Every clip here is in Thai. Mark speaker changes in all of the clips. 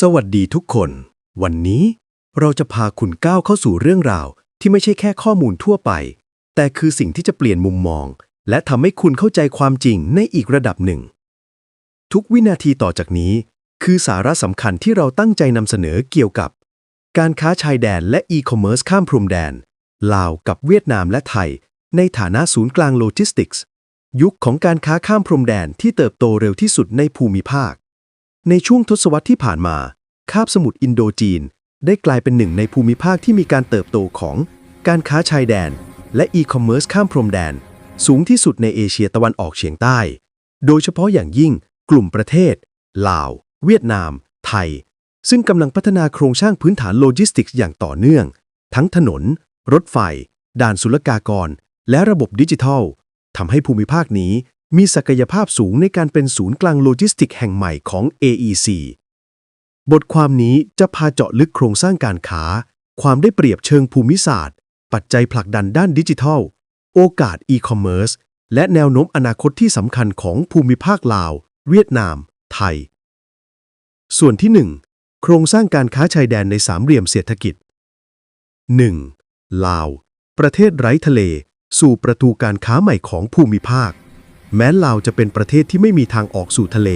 Speaker 1: สวัสดีทุกคน วันนี้เราจะพาคุณก้าวเข้าสู่เรื่องราว ที่ไม่ใช่แค่ข้อมูลทั่วไป แต่คือสิ่งที่จะเปลี่ยนมุมมอง และทำให้คุณเข้าใจความจริงในอีกระดับหนึ่ง ทุกวินาทีต่อจากนี้ คือสาระสำคัญที่เราตั้งใจนำเสนอเกี่ยวกับ การค้าชายแดนและอีคอมเมิร์ซข้ามพรมแดน ลาวกับเวียดนามและไทย ในฐานะศูนย์กลางโลจิสติกส์ ยุคของการค้าข้ามพรมแดนที่เติบโตเร็วที่สุดในภูมิภาค ในช่วงทศวรรษที่ผ่านมา คาบสมุทรอินโดจีน ได้กลายเป็นหนึ่งในภูมิภาคที่มีการเติบโตของการค้าชายแดน และอีคอมเมิร์ซข้ามพรมแดน สูงที่สุดในเอเชียตะวันออกเฉียงใต้ โดยเฉพาะอย่างยิ่งกลุ่มประเทศ ลาว เวียดนาม ไทย ซึ่งกำลังพัฒนาโครงสร้างพื้นฐานโลจิสติกส์อย่างต่อเนื่อง ทั้งถนน รถไฟ ด่านศุลกากร และระบบดิจิทัลทำให้ภูมิภาคนี้ มีศักยภาพสูงในการเป็นศูนย์กลางโลจิสติกแห่งใหม่ของ AEC บทความนี้จะพาเจาะลึกโครงสร้างการค้า ความได้เปรียบเชิงภูมิศาสตร์ ปัจจัยผลักดันด้านดิจิทัล โอกาสอีคอมเมิร์ซและแนวโน้มอนาคตที่สำคัญของภูมิภาคลาว เวียดนาม ไทย ส่วนที่ 1 โครงสร้างการค้าชายแดนในสามเหลี่ยมเศรษฐกิจ 1. ลาว ประเทศไร้ทะเล สู่ประตูการค้าใหม่ของภูมิภาค แม้ลาวจะเป็นประเทศที่ไม่มีทางออกสู่ทะเล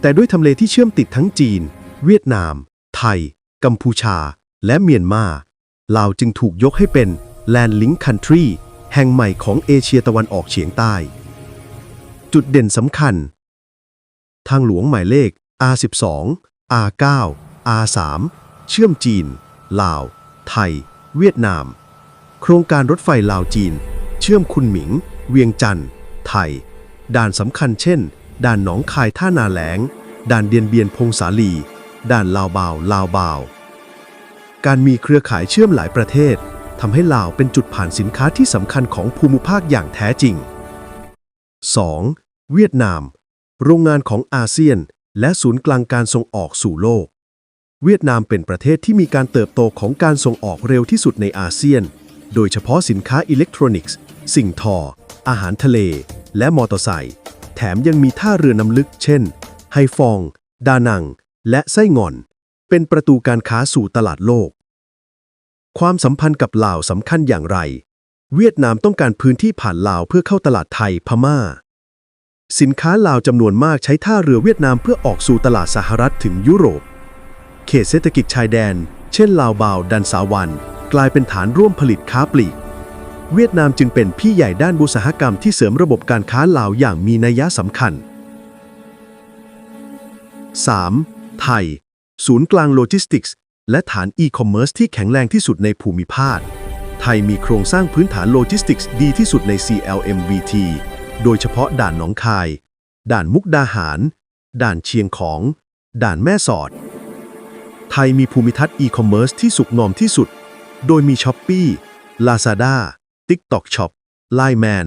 Speaker 1: แต่ด้วยทำเลที่เชื่อมติดทั้งจีน เวียดนาม ไทย กัมพูชา และเมียนมาลาวจึงถูกยกให้เป็น Land Link Country แห่งใหม่ของเอเชียตะวันออกเฉียงใต้ จุดเด่นสำคัญ ทางหลวงหมายเลข R12 R9 R3 เชื่อมจีน ลาว ไทย เวียดนาม โครงการรถไฟลาวจีน เชื่อมคุนหมิง เวียงจันทร์ไทย ด่านสำคัญเช่น ด่านหนองคายท่านาแหลง ด่านเดียนเบียนพงสาลี ด่านลาวบาว ลาวบาว การมีเครือข่ายเชื่อมหลายประเทศทำให้ลาวเป็นจุดผ่านสินค้าที่สำคัญของภูมิภาคอย่างแท้จริง 2. เวียดนาม โรงงานของอาเซียน และศูนย์กลางการส่งออกสู่โลก เวียดนามเป็นประเทศที่มีการเติบโตของการส่งออกเร็วที่สุดในอาเซียน โดยเฉพาะสินค้าอิเล็กทรอนิกส์ สิ่งทอ อาหารทะเล และมอเตอร์ไซค์แถมยังมีท่าเรือน้ำลึก เช่น ไฮฟอง ดานัง และไส้งอน เป็นประตูการค้าสู่ตลาดโลก ความสัมพันธ์กับลาวสำคัญอย่างไร เวียดนามต้องการพื้นที่ผ่านลาวเพื่อเข้าตลาดไทยพม่า สินค้าลาวจำนวนมากใช้ท่าเรือเวียดนามเพื่อออกสู่ตลาดสหรัฐถึงยุโรป เขตเศรษฐกิจชายแดน เช่น ลาวบาว ดันสาวัน กลายเป็นฐานร่วมผลิตค้าปลีก เวียดนามจึงเป็นพี่ใหญ่ด้านบุษหกรรมที่เสริมระบบการค้าลาวอย่างมีนัยสำคัญ 3. ไทย ศูนย์กลางโลจิสติกส์ และฐานอีคอมเมิร์ซที่แข็งแรงที่สุดในภูมิภาค ไทยมีโครงสร้างพื้นฐานโลจิสติกส์ดีที่สุดใน CLMVT โดยเฉพาะด่านหนองคาย ด่านมุกดาหาร ด่านเชียงของ ด่านแม่สอด ไทยมีภูมิทัศน์อีคอมเมิร์ซที่สุกงอมที่สุด โดยมี s h อ p e e Lazada TikTok Shop Line Man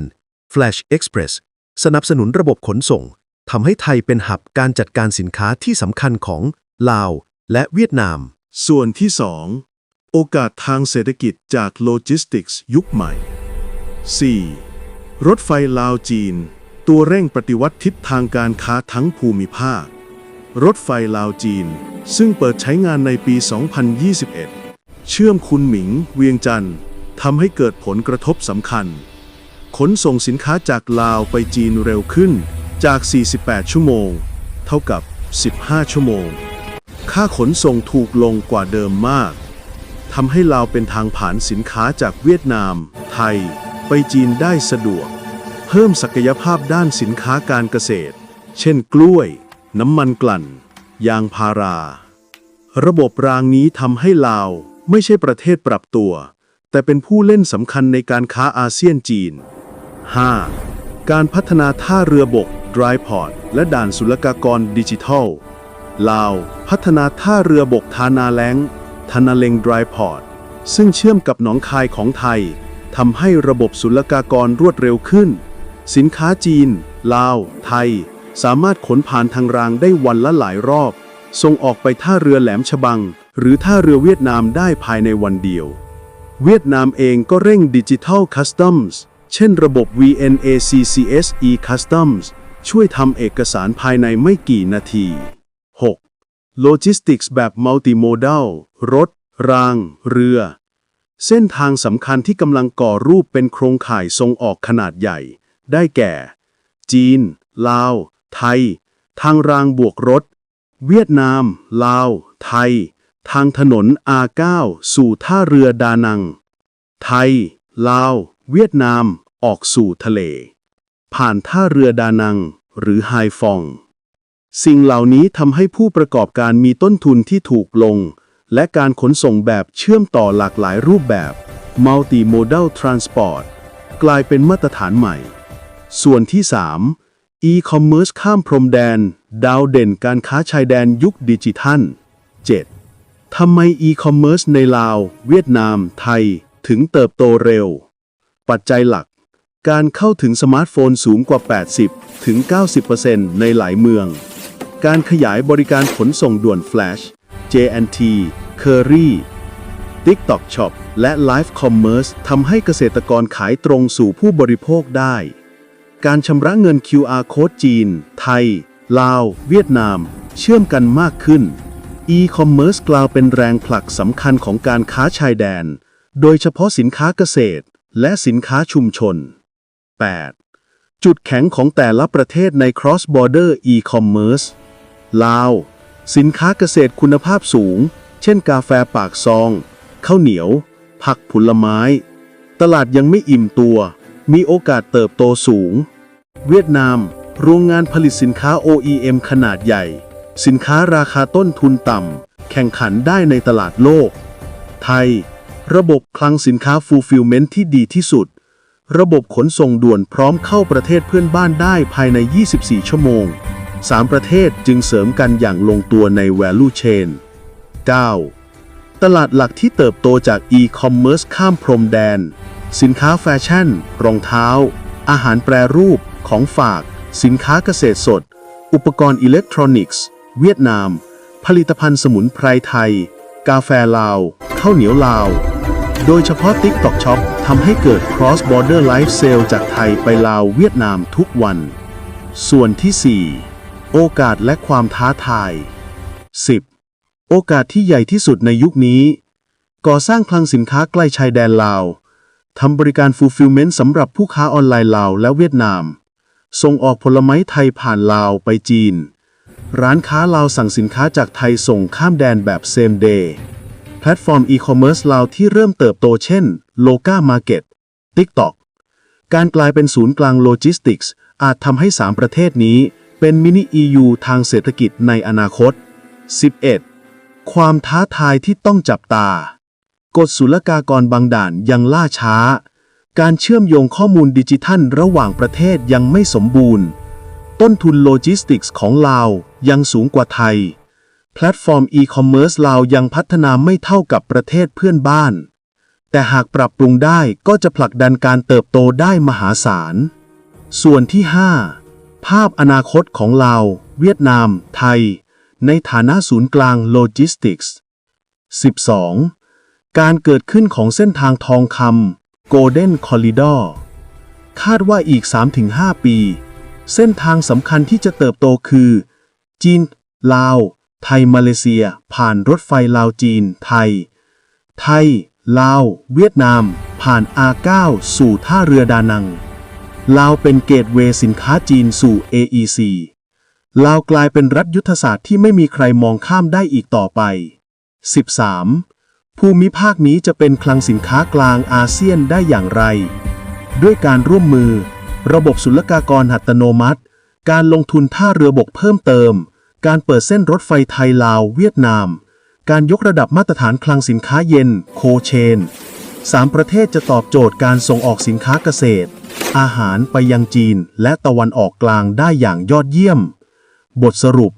Speaker 1: Flash Express สนับสนุนระบบขนส่งทำให้ไทยเป็นหับการจัดการสินค้าที่สำคัญของลาวและเวียดนาม
Speaker 2: ส่วนที่ 2 โอกาสทางเศรษฐกิจจากโลจิสติกส์ยุคใหม่ 4. รถไฟลาวจีน ตัวเร่งปฏิวัติทิศทางการค้าทั้งภูมิภาค รถไฟลาวจีน ซึ่งเปิดใช้งานในปี 2021 เชื่อมคุนหมิง เวียงจันทร์ ทำให้เกิดผลกระทบสำคัญ ขนส่งสินค้าจากลาวไปจีนเร็วขึ้นจาก 48 ชั่วโมง เท่ากับ 15 ชั่วโมง ค่าขนส่งถูกลงกว่าเดิมมากทำให้ลาวเป็นทางผ่านสินค้าจากเวียดนาม ไทย ไปจีนได้สะดวก เพิ่มศักยภาพด้านสินค้าการเกษตร เช่นกล้วย น้ำมันกลั่น ยางพารา ระบบรางนี้ทำให้ลาวไม่ใช่ประเทศปรับตัว แต่เป็นผู้เล่นสำคัญในการค้าอาเซียนจีน 5. การพัฒนาท่าเรือบก Dry Port และด่านศุลกากรดิจิทัล ลาว พัฒนาท่าเรือบกทานาแลงทานาเลง Dry Port ซึ่งเชื่อมกับหนองคายของไทยทำให้ระบบศุลกากรรวดเร็วขึ้น สินค้าจีน ลาว ไทย สามารถขนผ่านทางรางได้วันละหลายรอบ ส่งออกไปท่าเรือแหลมฉบัง หรือท่าเรือเวียดนามได้ภายในวันเดียว เวียดนามเองก็เร่งดิจิทัลคัสตอมส์เช่นระบบ VNACCS e-Customs ช่วยทำเอกสารภายในไม่กี่นาที 6.
Speaker 1: โลจิสติกส์แบบมัลติโมดัลรถ ราง เรือ เส้นทางสำคัญที่กำลังก่อรูปเป็นโครงข่ายทรงออกขนาดใหญ่ ได้แก่ จีน ลาว ไทย ทางรางบวกรถ เวียดนาม ลาว ไทย ทางถนน R9 สู่ท่าเรือดานัง ไทย ลาว เวียดนาม ออกสู่ทะเล ผ่านท่าเรือดานัง หรือไฮฟอง สิ่งเหล่านี้ทำให้ผู้ประกอบการมีต้นทุนที่ถูกลง และการขนส่งแบบเชื่อมต่อหลากหลายรูปแบบ Multimodal Transport กลายเป็นมาตรฐานใหม่ ส่วนที่ 3 E-commerce ข้ามพรมแดน ดาวเด่นการค้าชายแดนยุคดิจิทัล 7. ทำไม E-commerce ในลาว เวียดนาม ไทย ถึงเติบโตเร็ว ปัจจัยหลัก การเข้าถึงสมาร์ทโฟนสูงกว่า 80 ถึง 90%ในหลายเมือง การขยายบริการขนส่งด่วน Flash JNT Curry TikTok Shop และ Live Commerce ทำให้เกษตรกรขายตรงสู่ผู้บริโภคได้ การชำระเงิน QR Code จีน ไทย ลาว เวียดนาม เชื่อมกันมากขึ้น E-commerce กล่าวเป็นแรงผลักสำคัญของการค้าชายแดน โดยเฉพาะสินค้าเกษตรและสินค้าชุมชน 8. จุดแข็งของแต่ละประเทศใน Cross Border E-commerce ลาว สินค้าเกษตรคุณภาพสูง เช่นกาแฟปากซอง ข้าวเหนียว ผักผลไม้ ตลาดยังไม่อิ่มตัว มีโอกาสเติบโตสูง เวียดนาม โรงงานผลิตสินค้า OEM ขนาดใหญ่ สินค้าราคาต้นทุนต่ำ แข่งขันได้ในตลาดโลก ไทย ระบบคลังสินค้า Fulfillment ที่ดีที่สุด ระบบขนส่งด่วนพร้อมเข้าประเทศเพื่อนบ้านได้ภายใน 24 ชั่วโมง 3 ประเทศจึงเสริมกันอย่างลงตัวใน value chain 9. ตลาดหลักที่เติบโตจาก e-commerce ข้ามพรมแดน สินค้าแฟชั่น รองเท้า อาหารแปรรูป ของฝาก สินค้าเกษตรสด อุปกรณ์อิเล็กทรอนิกส์ เวียดนาม ผลิตภัณฑ์สมุนไพรไทย กาแฟลาว ข้าวเหนียวลาว โดยเฉพาะ TikTok Shop ทำให้เกิด Cross Border Live Sale จากไทยไปลาวเวียดนามทุกวัน ส่วนที่ 4 โอกาสและความท้าทาย 10. โอกาสที่ใหญ่ที่สุดในยุคนี้ ก่อสร้างคลังสินค้าใกล้ชายแดนลาวทำบริการ Fulfillment สำหรับผู้ค้าออนไลน์ลาวและเวียดนาม ส่งออกผลไม้ไทยผ่านลาวไปจีน ร้านค้าลาวสั่งสินค้าจากไทยส่งข้ามแดนแบบ Same Day แพลตฟอร์มอีคอมเมิร์ซลาวที่เริ่มเติบโตเช่น l o c a Market TikTok การกลายเป็นศูนย์กลางโลจิสติกส์อาจทำให้ 3 ประเทศนี้ เป็นมินิ EU ทางเศรษฐกิจในอนาคต 11. ความท้าทายที่ต้องจับตา กฎศุลกากรบางด่านยังล่าช้า การเชื่อมโยงข้อมูลดิจิทัลระหว่างประเทศยังไม่สมบูรณ์ ต้นทุนโลจิสติกส์ของลาว ยังสูงกว่าไทย แพลตฟอร์มอีคอมเมิร์ซลาวยังพัฒนาไม่เท่ากับประเทศเพื่อนบ้าน แต่หากปรับปรุงได้ก็จะผลักดันการเติบโตได้มหาศาล ส่วนที่ 5 ภาพอนาคตของลาว เวียดนาม ไทย ในฐานะศูนย์กลางโลจิสติกส์ 12. การเกิดขึ้นของเส้นทางทองคำ Golden Corridor คาดว่าอีก 3-5 ปี เส้นทางสำคัญที่จะเติบโตคือ จีน ลาว ไทยมาเลเซีย ผ่านรถไฟลาวจีน ไทย ไทย ลาว เวียดนาม ผ่าน R9 สู่ท่าเรือดานัง ลาวเป็นเกตเวย์สินค้าจีนสู่ AEC ลาวกลายเป็นรัฐยุทธศาสตร์ที่ไม่มีใครมองข้ามได้อีกต่อไป 13. ภูมิภาคนี้จะเป็นคลังสินค้ากลางอาเซียนได้อย่างไร ด้วยการร่วมมือ ระบบศุลกากรอัตโนมัติ การลงทุนท่าเรือบกเพิ่มเติม การเปิดเส้นรถไฟไทยลาวเวียดนาม การยกระดับมาตรฐานคลังสินค้าเย็น โคเชนสามประเทศจะตอบโจทย์การส่งออกสินค้าเกษตร อาหารไปยังจีนและตะวันออกกลางได้อย่างยอดเยี่ยม บทสรุป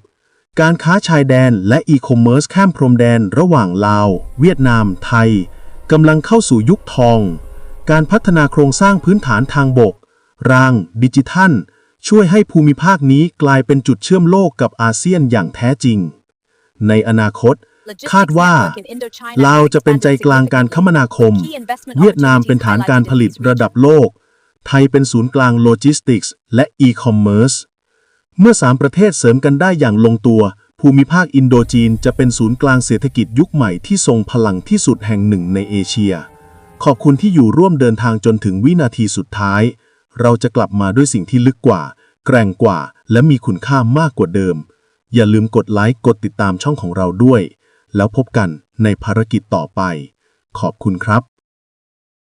Speaker 1: การค้าชายแดนและอีคอมเมิร์ซข้ามพรมแดนระหว่างลาว เวียดนาม ไทยกำลังเข้าสู่ยุคทอง การพัฒนาโครงสร้างพื้นฐานทางบก ราง ดิจิทัล ช่วยให้ภูมิภาคนี้กลายเป็นจุดเชื่อมโลกกับอาเซียนอย่างแท้จริง ในอนาคต คาดว่าลาวจะเป็นใจกลางการคมนาคม เวียดนามเป็นฐานการผลิตระดับโลก ไทยเป็นศูนย์กลางโลจิสติกส์และอีคอมเมิร์ซเมื่อสามประเทศเสริมกันได้อย่างลงตัว ภูมิภาคอินโดจีนจะเป็นศูนย์กลางเศรษฐกิจยุคใหม่ที่ทรงพลังที่สุดแห่งหนึ่งในเอเชีย ขอบคุณที่อยู่ร่วมเดินทางจนถึงวินาทีสุดท้าย เราจะกลับมาด้วยสิ่งที่ลึกกว่า แกร่งกว่า และมีคุณค่ามากกว่าเดิม อย่าลืมกดไลค์กดติดตามช่องของเราด้วย แล้วพบกันในภารกิจต่อไป ขอบคุณครับ